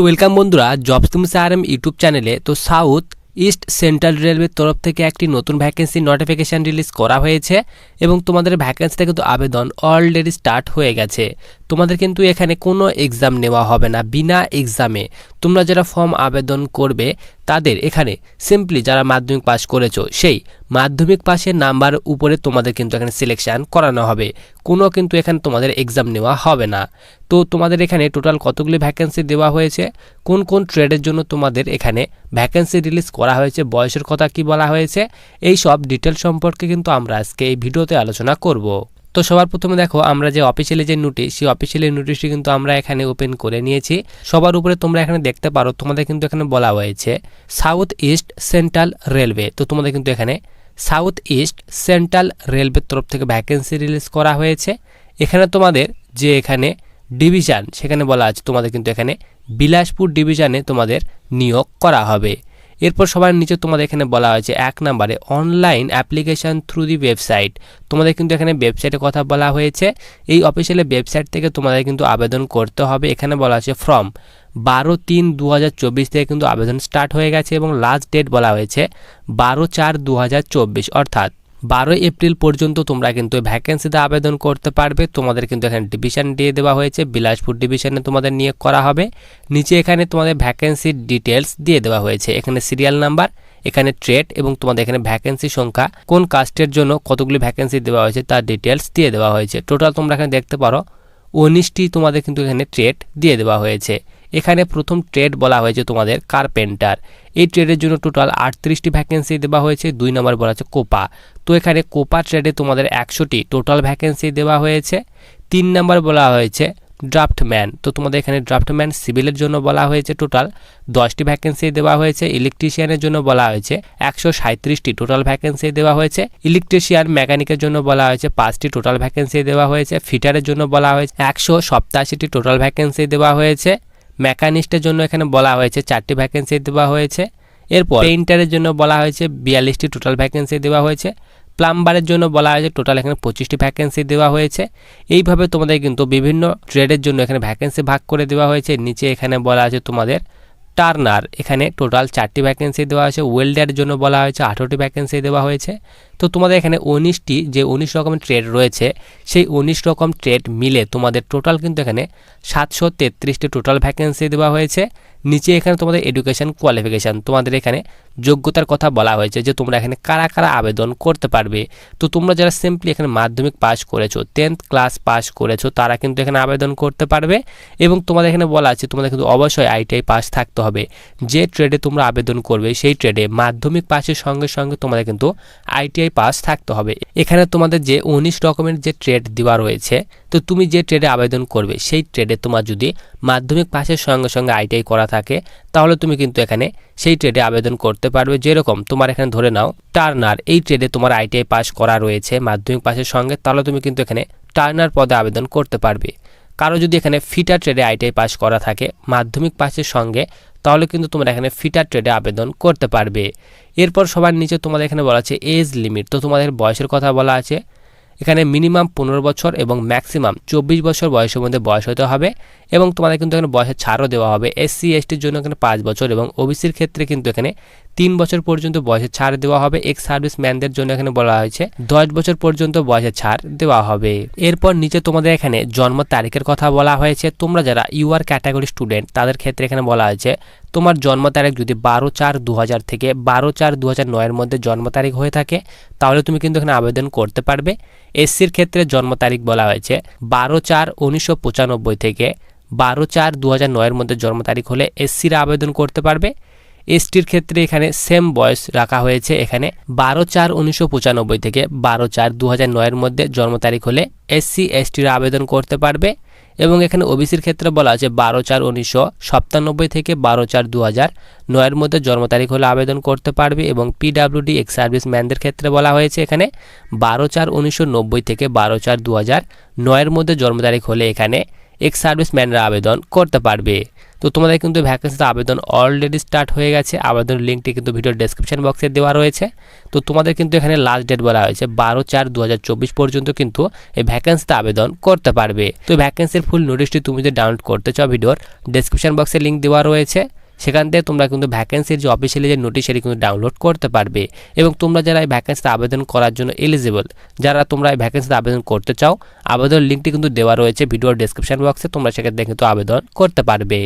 তো ওয়েলকাম বন্ধুরা জবস আর M YouTube চ্যানেলে তো সাউথ ইস্ট সেন্ট্রাল রেলওয়ের তরফ থেকে একটি নতুন ভ্যাকেন্সি নোটিফিকেশান রিলিজ করা হয়েছে এবং তোমাদের ভ্যাকেন্সিতে কিন্তু আবেদন অলরেডি স্টার্ট হয়ে গেছে। তোমাদের কিন্তু এখানে কোনো এক্সাম নেওয়া হবে না, বিনা এক্সামে তোমরা যারা ফর্ম আবেদন করবে, তাদের এখানে সিম্পলি যারা মাধ্যমিক পাস করেছ, সেই মাধ্যমিক পাশের নাম্বার উপরে তোমাদের কিন্তু এখানে সিলেকশান করানো হবে। কোনো কিন্তু এখানে তোমাদের এক্সাম নেওয়া হবে না। তো তোমাদের এখানে টোটাল কতগুলি ভ্যাকেন্সি দেওয়া হয়েছে? কোন কোন ট্রেডের জন্য তোমাদের এখানে ভ্যাকেন্সি রিলিজ করা হয়েছে? বয়সের কথা কি বলা হয়েছে? এই সব ডিটেল সম্পর্কে কিন্তু আমরা আজকে এই ভিডিওতে আলোচনা করব। তো সবার প্রথমে দেখো, আমরা যে অফিসিয়ালি যে নোটিশ সেই অফিসিয়ালি নোটিশটি কিন্তু আমরা এখানে ওপেন করে নিয়েছি। সবার উপরে তোমরা এখানে দেখতে পারো, তোমাদের কিন্তু এখানে বলা হয়েছে সাউথ ইস্ট সেন্ট্রাল রেলওয়ে তো তোমাদের কিন্তু এখানে সাউথ ইস্ট সেন্ট্রাল রেলওয়ের তরফ থেকে ভ্যাকেন্সি রিলিজ করা হয়েছে। এখানে তোমাদের যে এখানে ডিভিশন সেখানে বলা আছে তোমাদের কিন্তু এখানে বিলাসপুর ডিভিশনে তোমাদের নিয়োগ করা হবে। এরপর সবার নিচে তোমাদের এখানে বলা হয়েছে, এক নম্বরে online application through the website তোমাদের কিন্তু এখানে ওয়েবসাইটের কথা বলা হয়েছে। এই অফিসিয়ালি ওয়েবসাইট থেকে তোমাদের কিন্তু আবেদন করতে হবে। এখানে বলা আছে ফর্ম বারো তিন দু থেকে কিন্তু আবেদন স্টার্ট হয়ে গেছে এবং লাস্ট ডেট বলা হয়েছে বারো চার দু অর্থাৎ বারোই এপ্রিল পর্যন্ত তোমরা কিন্তু ভ্যাকেন্সিতে আবেদন করতে পারবে। তোমাদের কিন্তু এখানে ডিভিশন দিয়ে দেওয়া হয়েছে, বিলাসপুর ডিভিশনে তোমাদের নিয়োগ করা হবে। নিচে এখানে তোমাদের ভ্যাকেন্সির ডিটেলস দিয়ে দেওয়া হয়েছে। এখানে সিরিয়াল নাম্বার এখানে ট্রেড এবং তোমাদের এখানে ভ্যাকেন্সি সংখ্যা, কোন কাস্টের জন্য কতগুলি ভ্যাকেন্সি দেওয়া হয়েছে তার ডিটেলস দিয়ে দেওয়া হয়েছে। টোটাল তোমরা এখানে দেখতে পারো, উনিশটি তোমাদের কিন্তু এখানে ট্রেড দিয়ে দেওয়া হয়েছে। এখানে প্রথম ট্রেড বলা হয়েছে তোমাদের কার্পেন্টার এই ট্রেডের জন্য টোটাল আটত্রিশটি ভ্যাকেন্সি দেওয়া হয়েছে, দুই নম্বর বলা হচ্ছে কোপা তো এখানে কোপা ট্রেডে তোমাদের একশোটি টোটাল ভ্যাকেন্সি দেওয়া হয়েছে। তিন নম্বর বলা হয়েছে ড্রাফটম্যান তো তোমাদের এখানে ড্রাফটম্যান সিভিলের জন্য বলা হয়েছে টোটাল দশটি ভ্যাকেন্সি দেওয়া হয়েছে ইলেকট্রিশিয়ানের জন্য বলা হয়েছে একশো সাঁত্রিশটি টোটাল ভ্যাকেন্সি দেওয়া হয়েছে ইলেকট্রিশিয়ান মেকানিকের জন্য বলা হয়েছে পাঁচটি টোটাল ভ্যাকেন্সি দেওয়া হয়েছে ফিটারের জন্য বলা হয়েছে একশো সপ্তাশিটি টোটাল ভ্যাকেন্সি দেওয়া হয়েছে। মেকানিস্টের জন্য এখানে বলা হয়েছে চারটি ভ্যাকেন্সি দেওয়া হয়েছে। এরপর? পেইন্টারের জন্য বলা হয়েছে বিয়াল্লিশটি টোটাল ভ্যাকেন্সি দেওয়া হয়েছে। প্লাম্বারের জন্য বলা হয়েছে টোটাল এখানে পঁচিশটি ভ্যাকেন্সি দেওয়া হয়েছে। এইভাবে তোমাদের কিন্তু বিভিন্ন ট্রেডের জন্য এখানে ভ্যাকেন্সি ভাগ করে দেওয়া হয়েছে। নিচে এখানে বলা আছে তোমাদের টার্নার এখানে টোটাল চারটি ভ্যাকেন্সি দেওয়া হয়েছে। ওয়েল্ডারের জন্য বলা হয়েছে আঠেরোটি ভ্যাকেন্সি দেওয়া হয়েছে। তো তোমাদের এখানে উনিশটি যে উনিশ রকমের ট্রেড রয়েছে, সেই উনিশ রকম ট্রেড মিলে তোমাদের টোটাল কিন্তু এখানে সাতশো তেত্রিশটি টোটাল ভ্যাকেন্সি দেওয়া হয়েছে। নিচে এখানে তোমাদের এডুকেশন কোয়ালিফিকেশান তোমাদের এখানে যোগ্যতার কথা বলা হয়েছে যে তোমরা এখানে কারা কারা আবেদন করতে পারবে। তো তোমরা যারা সিম্পলি এখানে মাধ্যমিক পাস করেছ টেন্থ ক্লাস পাস করেছ, তারা কিন্তু এখানে আবেদন করতে পারবে এবং তোমাদের এখানে বলা আছে তোমাদের কিন্তু অবশ্যই আইটিআই পাস থাকতে হবে। যে ট্রেডে তোমরা আবেদন করবে সেই ট্রেডে মাধ্যমিক পাসের সঙ্গে সঙ্গে তোমাদের কিন্তু আইটিআই পাস থাকতে হবে। এখানে তোমাদের যে উনিশ রকমের যে ট্রেড দেওয়া রয়েছে, তো তুমি যে ট্রেডে আবেদন করবে, সেই ট্রেডে তোমার যদি মাধ্যমিক পাসের সঙ্গে সঙ্গে আইটিআই করা থাকে, তাহলে তুমি কিন্তু এখানে সেই ট্রেডে আবেদন করতে পারবে। যেরকম তোমার এখানে ধরে নাও টার্নার এই ট্রেডে তোমার আইটিআই পাস করা রয়েছে, মাধ্যমিক পাসের সঙ্গে, তাহলে তুমি কিন্তু এখানে টার্নার পদে আবেদন করতে পারবে। কারও যদি এখানে ফিটার ট্রেডে আইটিআই পাস করা থাকে, মাধ্যমিক পাসের সঙ্গে তাহলে কিন্তু তোমরা এখানে ফিটার ট্রেডে আবেদন করতে পারবে। এরপর সবার নিচে তোমাদের এখানে বলা আছে এজ লিমিট, তো তোমাদের বয়সের কথা বলা আছে। এখানে মিনিমাম পনেরো বছর এবং ম্যাক্সিমাম চব্বিশ বছর বয়সের মধ্যে বয়স হতে হবে এবং তোমাদের কিন্তু এখানে বয়সের ছাড়ও দেওয়া হবে। এসসি এসটির জন্য এখানে পাঁচ বছর এবং ওবিসির ক্ষেত্রে কিন্তু এখানে তিন বছর পর্যন্ত বয়সের ছাড় দেওয়া হবে। এক্স সার্ভিস ম্যানদের জন্য এখানে বলা হয়েছে দশ বছর পর্যন্ত বয়সের ছাড় দেওয়া হবে। এরপর নিচে তোমাদের এখানে জন্ম তারিখের কথা বলা হয়েছে। তোমরা যারা ইউআর ক্যাটাগরি স্টুডেন্ট তাদের ক্ষেত্রে এখানে বলা হয়েছে তোমার জন্ম তারিখ যদি বারো চার দু থেকে বারো চার দু হাজার নয়ের মধ্যে জন্ম তারিখ হয়ে থাকে, তাহলে তুমি কিন্তু এখানে আবেদন করতে পারবে। এসসির ক্ষেত্রে জন্ম তারিখ বলা হয়েছে বারো চার উনিশশো থেকে বারো চার দু নয়ের মধ্যে জন্ম তারিখ হলে এসসিরা আবেদন করতে পারবে। এসটির ক্ষেত্রে এখানে সেম বয়স রাখা হয়েছে। এখানে বারো চার উনিশশো থেকে বারো চার দু নয়ের মধ্যে জন্ম তারিখ হলে এসসি, এসটিরা আবেদন করতে পারবে। এবং এখানে ওবিসির ক্ষেত্রে বলা আছে বারো চার উনিশশো সাতানব্বই থেকে বারো চার দু হাজার নয়ের মধ্যে জন্ম তারিখ হলে আবেদন করতে পারবে এবং পিডাব্লিউডি এক্স সার্ভিস ম্যানদের ক্ষেত্রে বলা হয়েছে এখানে বারো চার উনিশশো নব্বই থেকে বারো চার দু হাজার নয়ের মধ্যে জন্ম তারিখ হলে এখানে এক্স সার্ভিস ম্যানরা আবেদন করতে পারবে। তো তোমাদের কিন্তু ভ্যাকেন্সিতে আবেদন অলরেডি স্টার্ট হয়ে গেছে। আবেদন লিঙ্কটি কিন্তু ভিডিওর ডেসক্রিপশন বক্সে দেওয়া রয়েছে। তো তোমাদের কিন্তু এখানে লাস্ট ডেট বলা হয়েছে, বারো চার দু পর্যন্ত কিন্তু এই ভ্যাকেন্সিতে আবেদন করতে পারবে। তো ভ্যাকেন্সির ফুল নোটিশটি তুমি যদি ডাউনলোড করতে চাও ভিডিওর ডেসক্রিপশন বক্সে লিঙ্ক দেওয়া রয়েছে। সেখান থেকে তোমরা কিন্তু ভ্যাকেন্সির যে অফিসিয়ালি যে নোটিশ সেটি কিন্তু ডাউনলোড করতে পারবে। এবং তোমরা যারা এই ভ্যাকেন্সিতে আবেদন করার জন্য এলিজিবল যারা তোমরা এই ভ্যাকেন্সিতে আবেদন করতে চাও, আবেদন লিঙ্কটি কিন্তু দেওয়া রয়েছে ভিডিওর ডেসক্রিপশন বক্সে তোমরা সেখান থেকে কিন্তু আবেদন করতে পারবে।